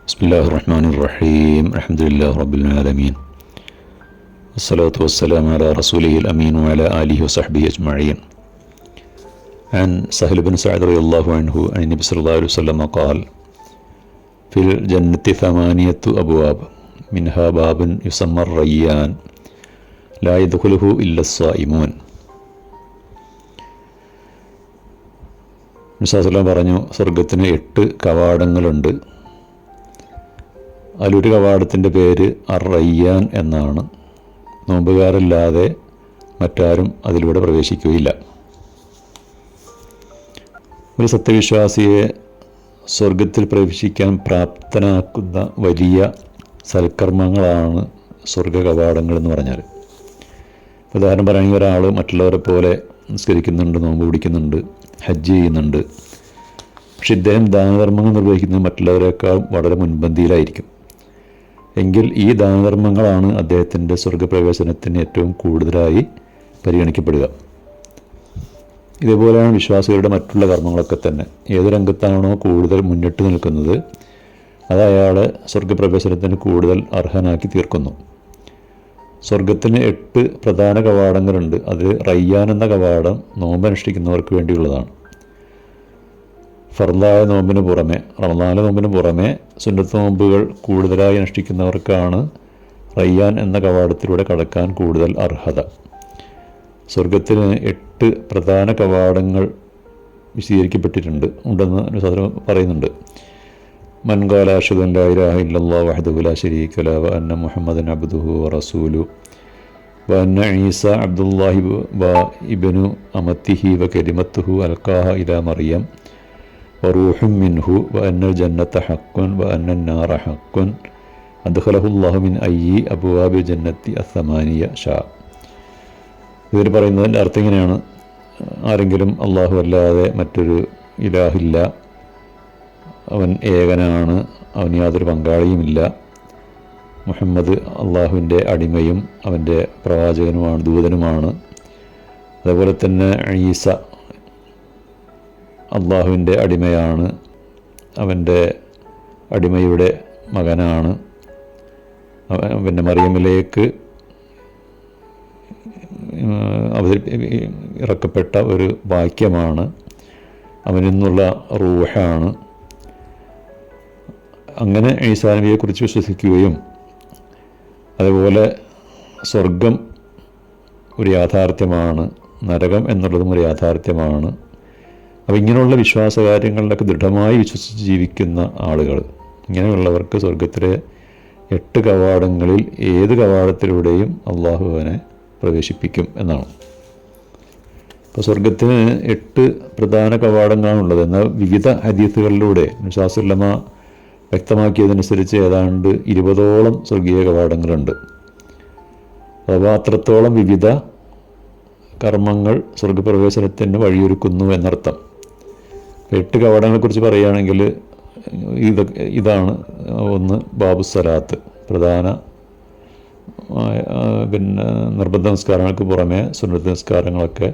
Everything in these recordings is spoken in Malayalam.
بسم الله الرحمن الرحيم الحمد لله رب العالمين والصلاة والسلام على رسوله الأمين وعلى آله وصحبه أجمعين عن سهل بن سعد رضي الله عنه عن النبي صلى الله عليه وسلم قال في الجنة ثمانية أبواب منها باب يسمى الريان لا يدخله إلا الصائمون മിസാസ്ലാം പറഞ്ഞു സ്വർഗത്തിന് എട്ട് കവാടങ്ങളുണ്ട് അതിലൊരു കവാടത്തിന്റെ പേര് അർ റയ്യാൻ എന്നാണ്. നോമ്പുകാരല്ലാതെ മറ്റാരും അതിലൂടെ പ്രവേശിക്കുകയില്ല. ഒരു സത്യവിശ്വാസിയെ സ്വർഗത്തിൽ പ്രവേശിക്കാൻ പ്രാപ്തനാക്കുന്ന വലിയ സൽക്കർമ്മങ്ങളാണ് സ്വർഗ കവാടങ്ങൾ എന്ന് പറഞ്ഞാൽ. ഉദാഹരണം പറയുകയാണെങ്കിൽ ഒരാൾ മറ്റുള്ളവരെ പോലെ നിസ്കരിക്കുന്നുണ്ട് നോമ്പ് പിടിക്കുന്നുണ്ട് ഹജ്ജ് ചെയ്യുന്നുണ്ട്. പക്ഷെ ഇദ്ദേഹം ദാനധർമ്മങ്ങൾ നിർവഹിക്കുന്നത് മറ്റുള്ളവരെക്കാൾ വളരെ മുൻപന്തിയിലായിരിക്കും. എങ്കിൽ ഈ ദാനധർമ്മങ്ങളാണ് അദ്ദേഹത്തിന്റെ സ്വർഗപ്രവേശനത്തിന് ഏറ്റവും കൂടുതലായി പരിഗണിക്കപ്പെടുക. ഇതേപോലെയാണ് വിശ്വാസികളുടെ മറ്റുള്ള കർമ്മങ്ങളൊക്കെ തന്നെ. ഏത് രംഗത്താണോ കൂടുതൽ മുന്നിട്ട് നിൽക്കുന്നത് അത് അയാളെ സ്വർഗപ്രവേശനത്തിന് കൂടുതൽ അർഹനാക്കി തീർക്കുന്നു. സ്വർഗത്തിന് എട്ട് പ്രധാന കവാടങ്ങളുണ്ട്. അത് റയ്യാൻ എന്ന കവാടം നോമ്പനുഷ്ഠിക്കുന്നവർക്ക് വേണ്ടിയുള്ളതാണ്. ഫർദായ നോമ്പിന് പുറമെ റമദാന നോമ്പിന് പുറമെ സുന്നത്ത് നോമ്പുകൾ കൂടുതലായി അനുഷ്ഠിക്കുന്നവർക്കാണ് റയ്യാൻ എന്ന കവാടത്തിലൂടെ കടക്കാൻ കൂടുതൽ അർഹത. സ്വർഗത്തിന് എട്ട് പ്രധാന കവാടങ്ങൾ വിശദീകരിക്കപ്പെട്ടിട്ടുണ്ട് ഉണ്ടെന്ന് അനുസാദനം പറയുന്നുണ്ട്. മൻകാല അഷദൻ ലായിലാഹ ഇല്ലല്ലാ വഹദഹു ലാ ശരീക വ അന്ന മുഹമ്മദൻ അബ്ദുഹു റസൂലു വ ഈസ അബ്ദുല്ലാഹി വ ഇബനു അമത്തിഹി വ കരിമത്തുഹു അൽക്കാഹ ഇല മറിയം وروح منه وأن الجنة حق وأن النار حق أدخله الله من أي أبواب الجنة الثمانية شاء ഇതിൽ പറയുന്നതിൻ്റെ അർത്ഥം ഇങ്ങനെയാണ് ആരെങ്കിലും അള്ളാഹു അല്ലാതെ മറ്റൊരു ഇലാഹില്ല അവൻ ഏകനാണ് അവന് യാതൊരു പങ്കാളിയുമില്ല മുഹമ്മദ് അള്ളാഹുവിൻ്റെ അടിമയും അവൻ്റെ പ്രവാചകനുമാണ് ദൂതനുമാണ് അതേപോലെ തന്നെ ഈസ അള്ളാഹുവിന്റെ അടിമയാണ്. അവന്റെ അടിമയുടെ മകനാണ്. പിന്നെ മറിയമിലേക്ക് അവതരി ഇറക്കപ്പെട്ട ഒരു വാക്യമാണ്. അവനിൽ നിന്നുള്ള റൂഹാണ്. അങ്ങനെ ഈസാനബിയെക്കുറിച്ച് വിശ്വസിക്കുകയും അതുപോലെ സ്വർഗം ഒരു യാഥാർത്ഥ്യമാണ്. നരകം എന്നുള്ളതും ഒരു യാഥാർത്ഥ്യമാണ്. അപ്പോൾ ഇങ്ങനെയുള്ള വിശ്വാസ കാര്യങ്ങളിലൊക്കെ ദൃഢമായി വിശ്വസിച്ച് ജീവിക്കുന്ന ആളുകൾ ഇങ്ങനെയുള്ളവർക്ക് സ്വർഗത്തിലെ എട്ട് കവാടങ്ങളിൽ ഏത് കവാടത്തിലൂടെയും അള്ളാഹുവിനെ പ്രവേശിപ്പിക്കും എന്നാണ്. ഇപ്പോൾ സ്വർഗത്തിന് എട്ട് പ്രധാന കവാടങ്ങളാണുള്ളത്. എന്നാൽ വിവിധ ഹദീസുകളിലൂടെ നിഷാസുല്ലമ വ്യക്തമാക്കിയതനുസരിച്ച് ഏതാണ്ട് ഇരുപതോളം സ്വർഗീയ കവാടങ്ങളുണ്ട്. അപ്പോൾ അത്രത്തോളം വിവിധ കർമ്മങ്ങൾ സ്വർഗപ്രവേശനത്തിന് വഴിയൊരുക്കുന്നു എന്നർത്ഥം. എട്ട് കവാടങ്ങളെക്കുറിച്ച് പറയുകയാണെങ്കിൽ ഇത് ഇതാണ് ഒന്ന് ബാബു സലാത്ത് പ്രധാന പിന്നെ നിർബന്ധ നിസ്കാരങ്ങൾക്ക് പുറമേ സുന്നത്ത് നിസ്കാരങ്ങളൊക്കെ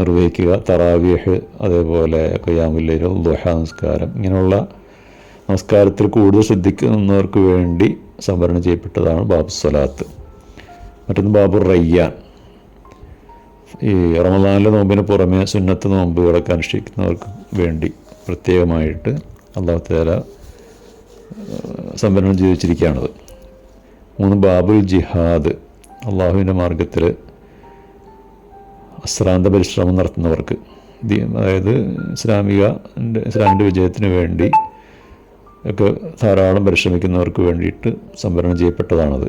നിർവഹിക്കുക തറാവീഹ് അതേപോലെ കയ്യാമുല്ലയിൽ ദുഹ നിസ്കാരം. ഇങ്ങനെയുള്ള നമസ്കാരത്തിൽ കൂടുതൽ ശ്രദ്ധിക്കുന്നവർക്ക് വേണ്ടി സംവരണം ചെയ്യപ്പെട്ടതാണ് ബാബു സലാത്ത്. മറ്റൊന്ന് ബാബു റയ്യാൻ. ഈ റമദാനിലെ നോമ്പിന് പുറമെ സുന്നത്ത് നോമ്പുകളൊക്കെ അനുഷ്ഠിക്കുന്നവർക്ക് വേണ്ടി പ്രത്യേകമായിട്ട് അള്ളാഹു താല സംവരണം ജീവിച്ചിരിക്കുകയാണത്. മൂന്ന് ബാബുൽ ജിഹാദ് അള്ളാഹുവിന്റെ മാർഗത്തിൽ അശ്രാന്ത പരിശ്രമം നടത്തുന്നവർക്ക് അതായത് ഇസ്ലാമിക ഇസ്ലാമിന്റെ വിജയത്തിന് വേണ്ടി ഒക്കെ ധാരാളം പരിശ്രമിക്കുന്നവർക്ക് വേണ്ടിയിട്ട് സംവരണം ചെയ്യപ്പെട്ടതാണത്.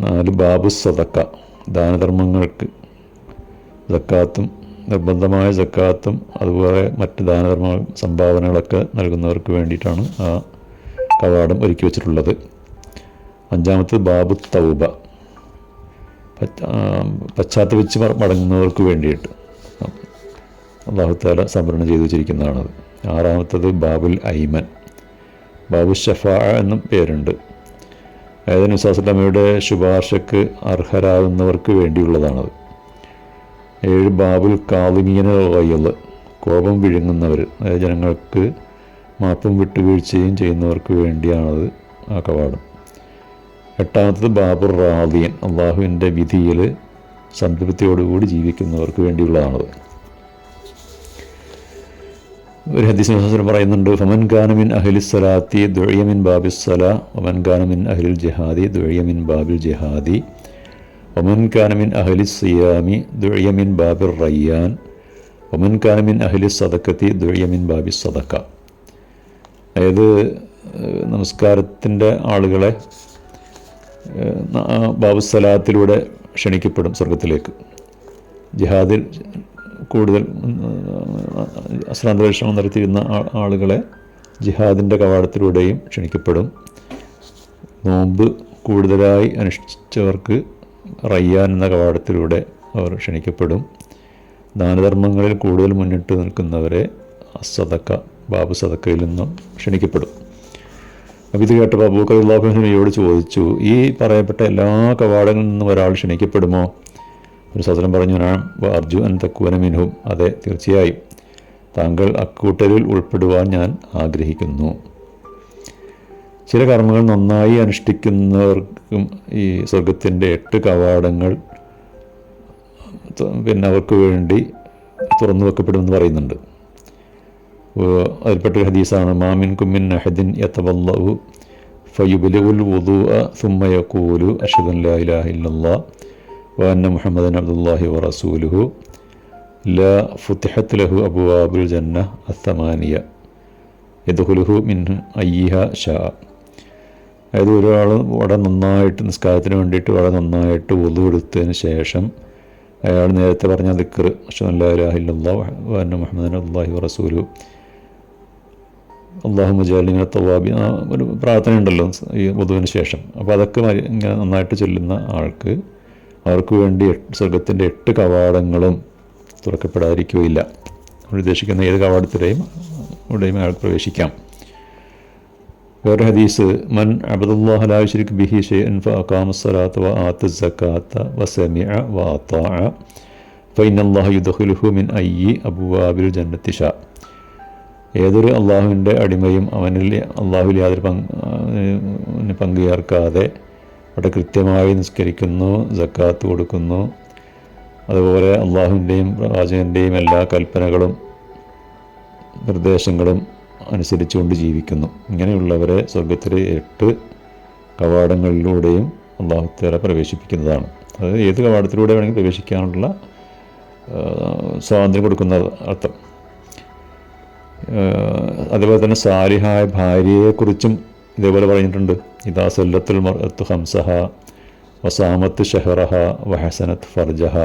നാല് ബാബു സതക്ക ദാനധർമ്മങ്ങൾക്ക് ജക്കാത്തും നിർബന്ധമായ ജക്കാത്തും അതുപോലെ മറ്റ് ദാനധർമ്മ സംഭാവനകളൊക്കെ നൽകുന്നവർക്ക് വേണ്ടിയിട്ടാണ് ആ കവാടം ഒരുക്കി വെച്ചിട്ടുള്ളത്. അഞ്ചാമത്തത് ബാബു തൗബ. പശ്ചാത്തപിച്ച് മടങ്ങുന്നവർക്ക് വേണ്ടിയിട്ട്. അള്ളാഹുത്താല സംഭരണം ചെയ്തു വെച്ചിരിക്കുന്നതാണത് ആറാമത്തത് ബാബുൽ ഐമൻ. ബാബു ഷഫ എന്നും പേരുണ്ട്. അതായത് നിസാസ്ലമയുടെ ശുപാർശക്ക് അർഹരാകുന്നവർക്ക് വേണ്ടിയുള്ളതാണത്. ഏഴ് ബാബുൽ വയ്യൽ കോപം വിഴുങ്ങുന്നവർ അതായത് ജനങ്ങൾക്ക് മാപ്പും വിട്ടുവീഴ്ചയും ചെയ്യുന്നവർക്ക് വേണ്ടിയാണത് ആ കവാടം. എട്ടാമത്തത് ബാബുർ റാദിയൻ. അള്ളാഹുവിന്റെ വിധിയിൽ സംതൃപ്തിയോടുകൂടി ജീവിക്കുന്നവർക്ക് വേണ്ടിയുള്ളതാണത്. ഒരു ഹദീസ് മുഹസരം പറയുന്നുണ്ട് ഫമൻ ഖാനമിൻ അഹിലി സലാത്തി ദുഴിയമിൻ ബാബിസ് സ്വല ഒമൻ ഖാനമിൻ അഹിൽ ജഹാദി ദുഴിയമിൻ ബാബിൽ ജിഹാദി. ഒമൻ അഹലി സിയാമി ദുഴിയമിൻ ബാബിർ റയ്യാൻ ഒമൻ അഹലി സദക്കത്തി ദുഴിയമിൻ ബാബി സദക്ക അതായത് നമസ്കാരത്തിന്റെ ആളുകളെ ബാബുസലാത്തിലൂടെ ക്ഷണിക്കപ്പെടും സ്വർഗത്തിലേക്ക് ജിഹാദിൽ കൂടുതൽ അശ്രാന്ത പരിശ്രമം നടത്തിയിരുന്ന ആളുകളെ ജിഹാദിന്റെ കവാടത്തിലൂടെയും ക്ഷണിക്കപ്പെടും. നോമ്പ് കൂടുതലായി അനുഷ്ഠിച്ചവർക്ക് റയ്യാൻ എന്ന കവാടത്തിലൂടെ അവർ ക്ഷണിക്കപ്പെടും. ദാനധർമ്മങ്ങളിൽ കൂടുതൽ മുന്നിട്ട് നിൽക്കുന്നവരെ സദക്ക ബാബു സദക്കയിൽ നിന്നും ക്ഷണിക്കപ്പെടും. അപ്പോൾ ഇത് കേട്ടപ്പോൾ ബാബു അള്ളാഹുനയോട് ചോദിച്ചു ഈ പറയപ്പെട്ട എല്ലാ കവാടങ്ങളിൽ നിന്നും ഒരാൾ ക്ഷണിക്കപ്പെടുമോ? ഒരു സദനം പറഞ്ഞു ഞാൻ അർജു അൻ തക്കുവന മിൻഹും. അതെ തീർച്ചയായും. താങ്കൾ അക്കൂട്ടരിൽ ഉൾപ്പെടുവാൻ ഞാൻ ആഗ്രഹിക്കുന്നു. ചില കർമ്മങ്ങൾ നന്നായി അനുഷ്ഠിക്കുന്നവർക്കും ഈ സ്വർഗത്തിന്റെ എട്ട് കവാടങ്ങൾ പിന്നെ അവർക്ക് വേണ്ടി തുറന്നു വെക്കപ്പെടുമെന്ന് പറയുന്നുണ്ട്. അതിൽപ്പെട്ട ഹദീസാണ് മാമിൻ കുമ്മിൻ അഹദിൻ യത്തവല്ലഹു ഫയുബിലുൽ വുദു സുമ്മയക്കൂലു അഷദൻ ലാ ഇലാഹ ഇല്ലല്ലാ വന്ന മുഹമ്മദൻ അബ്ദുല്ലാഹി വറസൂലുഹു ല ഫുത്തിഹത്ത് ലഹു അബുവാബുൽ ജന്ന അസ്തമാനിയ യദുഹുലുഹു മിൻ അയ്യഹ ഷാ അതായത് ഒരാൾ വളരെ നന്നായിട്ട് നിസ്കാരത്തിന് വേണ്ടിയിട്ട് വളരെ നന്നായിട്ട് ഒതു എടുത്തതിന് ശേഷം അയാൾ നേരത്തെ പറഞ്ഞ ദിക്കർ അഷ്ഹല്ലാഹില്ലാ വന്ന മുഹമ്മദ് അള്ളാഹി റസൂലു. അള്ളാഹു മുജാലിങ്ങനെ തവാബി ആ ഒരു പ്രാർത്ഥന ഉണ്ടല്ലോ ഈ വധുവിന് ശേഷം. അപ്പോൾ അതൊക്കെ ഇങ്ങനെ നന്നായിട്ട് ചൊല്ലുന്ന ആൾക്ക് അവർക്ക് വേണ്ടി സ്വർഗത്തിന്റെ എട്ട് കവാടങ്ങളും തുറക്കപ്പെടാതിരിക്കുകയില്ല. ഉദ്ദേശിക്കുന്ന ഏത് കവാടത്തിലെയും ഇവിടെയും അയാൾക്ക് പ്രവേശിക്കാം. വേറെ ഹദീസ് മൻ അബദുല്ലാഹ് ബിഹി ഷെയ്ൻ ഫ അക്കാമസ്സലാത്ത് വ ആത്ത് സക്കാത്ത വ സമിഅ വ യുദ്ഹുലുഹു മിൻ അയ്യി അബുവാബിൽ ജന്നത്തിഷ ഏതൊരു അള്ളാഹുവിന്റെ അടിമയും അവനിൽ അള്ളാഹുവിൽ യാതൊരു പങ്ക് പങ്കു ചേർക്കാതെ അവിടെ കൃത്യമായി നിസ്കരിക്കുന്നു ജക്കാത്ത് കൊടുക്കുന്നു. അതുപോലെ അള്ളാഹുവിന്റെയും പ്രവാചകന്റെയും എല്ലാ കൽപ്പനകളും നിർദ്ദേശങ്ങളും അനുസരിച്ചുകൊണ്ട് ജീവിക്കുന്നു. ഇങ്ങനെയുള്ളവരെ സ്വർഗത്തിലെ എട്ട് കവാടങ്ങളിലൂടെയും അള്ളാഹുത്തേല പ്രവേശിപ്പിക്കുന്നതാണ്. അത് ഏത് കവാടത്തിലൂടെ വേണമെങ്കിൽ പ്രവേശിക്കാനുള്ള സ്വാതന്ത്ര്യം കൊടുക്കുന്ന അർത്ഥം. അതേപോലെ അതുപോലെ തന്നെ സാലിഹായ ഭാര്യയെക്കുറിച്ചും ഇതേപോലെ പറഞ്ഞിട്ടുണ്ട്. ഇതാ സല്ലത്തുൽ മർഅത്ത് ഹംസഹ വസാമത്ത് ഷഹറഹ വഹസനത്ത് ഫർജഹ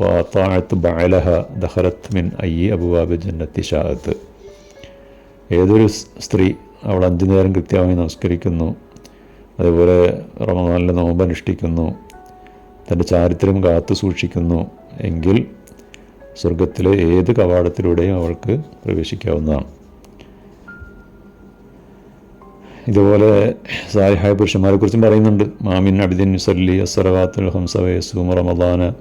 വാത്താഴത്ത് ബാലഹ ദഹറത്ത് മിൻ അയ്യി അബുവാബ് ജന്നത്തി ഷാഹത്ത് ഏതൊരു സ്ത്രീ അവൾ അഞ്ചു നേരം കൃത്യമായി നമസ്കരിക്കുന്നു. അതുപോലെ റമദാനിലെ നോമ്പ് അനുഷ്ഠിക്കുന്നു. തന്റെ ചാരിത്രം കാത്തു സൂക്ഷിക്കുന്നു. എങ്കിൽ സ്വർഗത്തിലെ ഏത് കവാടത്തിലൂടെയും അവൾക്ക് പ്രവേശിക്കാവുന്നതാണ്. ഇതുപോലെ സാലിഹായ പുരുഷന്മാരെ കുറിച്ചും പറയുന്നുണ്ട്. മാമിൻ അബിദിൻ സല്ലി അസറവാത്തുൽ ഹംസ വയസ്സൂം റമദാന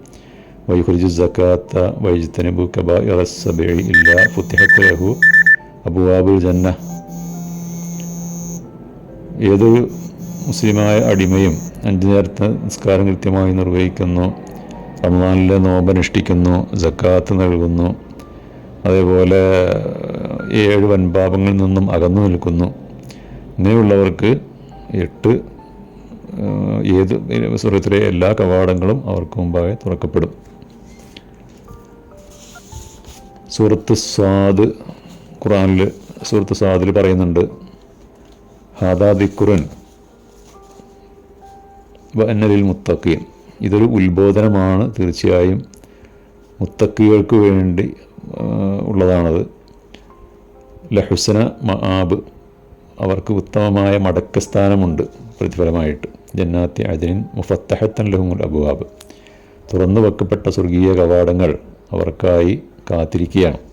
വൈഹുരിജു സക്കാത്ത വൈജിത്തനബു കബ ഇറസബി ഇല്ല ഫുത്തിഹത്ത് ലഹു അബുവാബുൽ ജന്ന. ഏതൊരു മുസ്ലിമായ അടിമയും അഞ്ചു നേരത്തെ നിസ്കാരം കൃത്യമായി നിർവഹിക്കുന്നു റമദാനിലെ നോമ്പനുഷ്ഠിക്കുന്നു ജക്കാത്ത് നൽകുന്നു അതേപോലെ ഏഴ് വൻപാപങ്ങളിൽ നിന്നും അകന്നു നിൽക്കുന്നു. ഇങ്ങനെയുള്ളവർക്ക് എട്ട് ഏത് സ്വർഗത്തിലെ എല്ലാ കവാടങ്ങളും അവർക്ക് മുമ്പാകെ തുറക്കപ്പെടും. സൂറത്ത് സ്വാദ് ഖുറാനിൽ സുഹൃത്ത് സാദിൽ പറയുന്നുണ്ട് ഹാദാ ദിക്കുറൻ വന്നലിൽ മുത്തക്കീൻ ഇതൊരു ഉത്ബോധനമാണ് തീർച്ചയായും മുത്തക്കികൾക്ക് വേണ്ടി ഉള്ളതാണത്. ലഹുസന മആബ് അവർക്ക് ഉത്തമമായ മടക്കസ്ഥാനമുണ്ട് പ്രതിഫലമായിട്ട്. ജന്നാത്തി അജനിൻ മുഫത്തഹത്തൻ ലഹുമുൽ അബുവാബ്. തുറന്നു വെക്കപ്പെട്ട സ്വർഗീയ കവാടങ്ങൾ അവർക്കായി കാത്തിരിക്കുകയാണ്.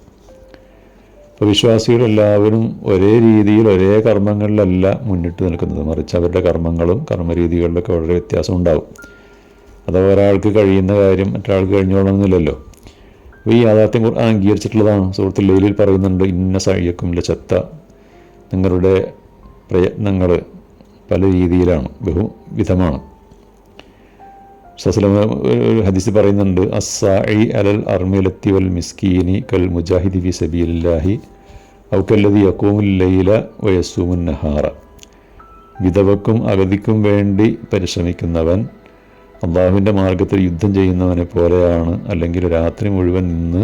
വിശ്വാസികളെല്ലാവരും ഒരേ രീതിയിൽ ഒരേ കർമ്മങ്ങളിലല്ല മുന്നിട്ട് നിൽക്കുന്നത്. മറിച്ച് അവരുടെ കർമ്മങ്ങളും കർമ്മരീതികളിലൊക്കെ വളരെ വ്യത്യാസം ഉണ്ടാവും. അത് ഒരാൾക്ക് കഴിയുന്ന കാര്യം മറ്റൊരാൾക്ക് കഴിഞ്ഞോളണമെന്നില്ലല്ലോ. അപ്പോൾ ഈ യാഥാർത്ഥ്യം ഖുർആൻ അംഗീകരിച്ചിട്ടുള്ളതാണ്. സുഹൃത്തിൽ ലൈലിൽ പറയുന്നുണ്ട് ഇന്ന സഴിയക്കും ചത്ത നിങ്ങളുടെ പ്രയത്നങ്ങൾ പല രീതിയിലാണ് ബഹുവിധമാണ്. ഒരു ഹദീസ് പറയുന്നുണ്ട് അസ്സായി അലൽ അർമിലത്തി വൽ മിസ്കീനി കൽ മുജാഹിദി ഫി സബീലില്ലാഹി ഔക്കല്ലതി യക്കൂമുൽ ലൈല വയസ്സൂമുൻ നഹാറ. വിധവക്കും അഗതിക്കും വേണ്ടി പരിശ്രമിക്കുന്നവൻ അള്ളാഹുവിന്റെ മാർഗത്തിൽ യുദ്ധം ചെയ്യുന്നവനെ പോലെയാണ് അല്ലെങ്കിൽ രാത്രി മുഴുവൻ നിന്ന്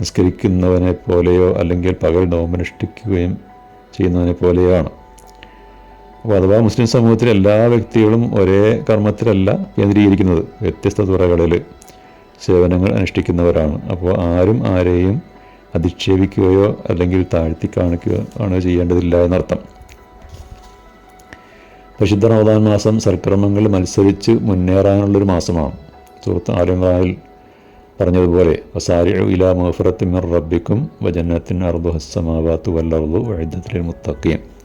നിസ്കരിക്കുന്നവനെ പോലെയോ അല്ലെങ്കിൽ പകൽ നോമ്പനുഷ്ഠിക്കുകയും ചെയ്യുന്നവനെ പോലെയാണ്. അപ്പോൾ അഥവാ മുസ്ലിം സമൂഹത്തിലെ എല്ലാ വ്യക്തികളും ഒരേ കർമ്മത്തിലല്ല കേന്ദ്രീകരിക്കുന്നത്. വ്യത്യസ്ത തുറകളിൽ സേവനങ്ങൾ അനുഷ്ഠിക്കുന്നവരാണ്. അപ്പോൾ ആരും ആരെയും അധിക്ഷേപിക്കുകയോ അല്ലെങ്കിൽ താഴ്ത്തി കാണിക്കുകയോ ആണ് ചെയ്യേണ്ടതില്ല എന്നർത്ഥം. പരിശുദ്ധ റമദാൻ മാസം സൽക്രമങ്ങൾ മത്സരിച്ച് മുന്നേറാനുള്ളൊരു മാസമാണ്. സുഹൃത്ത് ആലങ്ങളിൽ പറഞ്ഞതുപോലെ വസാരി ഇല മഹഫുറത്തിമർ റബ്ബിക്കും വജന്നത്തിൻ അർദു ഹസ്സമാവാത്തു വല്ലർദു വൈദ്യത്തിൽ മുത്തക്കിയും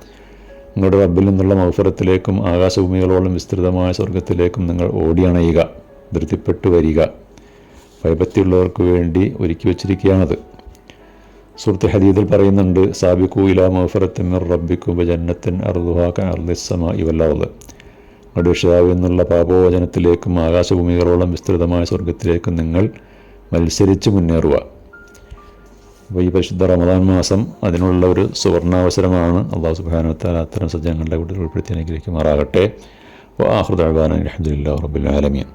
നിങ്ങളുടെ റബ്ബിൽ നിന്നുള്ള മൗഫറത്തിലേക്കും ആകാശഭൂമികളോളം വിസ്തൃതമായ സ്വർഗത്തിലേക്കും നിങ്ങൾ ഓടിയണയുക ധൃതിപ്പെട്ടു വരിക. ഭയഭക്തിയുള്ളവർക്ക് വേണ്ടി ഒരുക്കി വച്ചിരിക്കുകയാണത്. സുഹൃത്ത് ഹദീദിൽ പറയുന്നുണ്ട് സാബിക്കു ഇല മൗഫറത്തിൻ റബ്ബിക്കും ജന്നത്തിൻ അർദുഹാക്ക അർദിസമ നിങ്ങളുടെ രക്ഷിതാവ് എന്നുള്ള പാപോവചനത്തിലേക്കും ആകാശഭൂമികളോളം വിസ്തൃതമായ സ്വർഗത്തിലേക്കും നിങ്ങൾ മത്സരിച്ച് മുന്നേറുക. അപ്പോൾ ഈ പരിശുദ്ധ റമദാൻ മാസം അതിനുള്ള ഒരു സുവർണാവസരമാണ്. അള്ളാഹു സുബാനത്താൽ അത്തരം സജ്ജങ്ങളുടെ കൂട്ടത്തിൽ ഉൾപ്പെടുത്തി അപ്പോൾ ആഹൃദാൻ അലഹദില്ല റബുലാലമീൻ